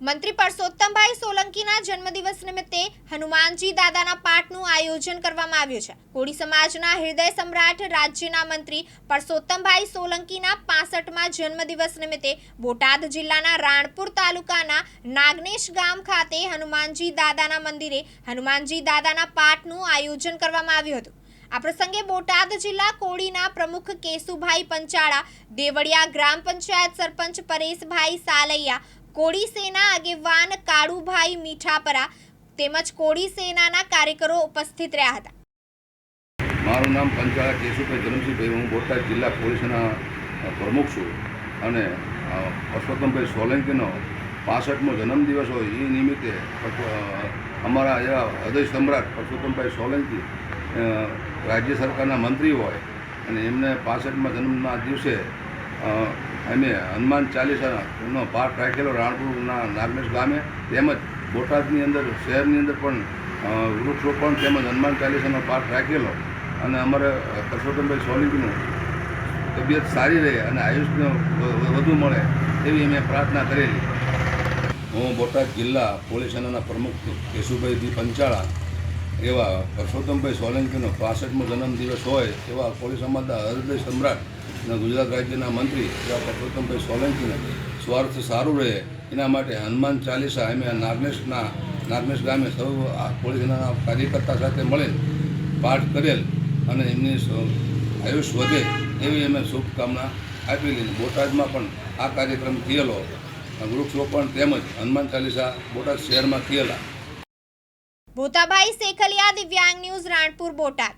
મંત્રી પરસોત્તમભાઈ સોલંકીના જન્મદિવસ નિમિત્તે હનુમાનજી દાદાના પાઠનું આયોજન કરવામાં આવ્યું છે. કોળી સમાજના હૃદય સમ્રાટ રાજ્યના મંત્રી પરસોત્તમભાઈ સોલંકીના પાસઠમાં જન્મદિવસ નિમિત્તે બોટાદ જિલ્લાના રાણપુર તાલુકાના નાગનેશ ગામ ખાતે હનુમાનજી દાદાના મંદિરે હનુમાનજી દાદાના પાઠનું આયોજન કરવામાં આવ્યું હતું. આ પ્રસંગે બોટાદ જિલ્લા કોળીના પ્રમુખ કેશુભાઈ પંચાળા, દેવળિયા ગ્રામ પંચાયત સરપંચ પરેશભાઈ સાલૈયા કોળી સેના આગેવાન કાળુભાઈ મીઠાપરા તેમજ કોળી સેનાના કાર્યકરો ઉપસ્થિત રહ્યા હતા. મારું નામ પંચાળા કેશુભાઈ ધરમસિંહભાઈ, હું બોટાદ જિલ્લા પોલીસના પ્રમુખ છું અને પરસોત્તમભાઈ સોલંકીનો પાસઠમો જન્મદિવસ હોય એ નિમિત્તે અમારા એવા હૃદય સમ્રાટ પરસોત્તમભાઈ સોલંકી રાજ્ય સરકારના મંત્રી હોય અને એમને પાસઠમાં જન્મના દિવસે અ, અમે હનુમાન ચાલીસાનો પાઠ રાખેલો રાણપુરના નાગનેશ ગામે તેમજ બોટાદની અંદર શહેરની અંદર પણ વૃક્ષરોપણ તેમજ હનુમાન ચાલીસાનો પાઠ રાખેલો. અને અમારે પરસોત્તમભાઈ સોલંકીનું તબિયત સારી રહે અને આયુષ્ય વધુ મળે એવી અમે પ્રાર્થના કરેલી. હું બોટાદ જિલ્લા પોલીસ સેનાના પ્રમુખ કેશુભાઈ દી પંચાળા એવા પરસોત્તમભાઈ સોલંકીનો પાસઠમો જન્મદિવસ હોય એવા પોલીસ સમાજના હૃદય સમ્રાટ અને ગુજરાત રાજ્યના મંત્રી એવા પરસોત્તમભાઈ સોલંકીને સ્વાર્થ સારું રહે એના માટે હનુમાન ચાલીસા અમે નાગનેશના નાગનેશ ગામે સૌ કોળી કાર્યકર્તા સાથે મળેલ પાઠ કરેલ અને એમની આયુષ વધે એવી અમે શુભકામના આપેલી લીધી બોટાદમાં પણ આ કાર્યક્રમ થયેલો. વૃક્ષરોપણ તેમજ હનુમાન ચાલીસા બોટાદ શહેરમાં થયેલા. ભૂતાભાઈ સેખલિયા દિવ્યાંગ ન્યૂઝ રાણપુર, બોટાદ.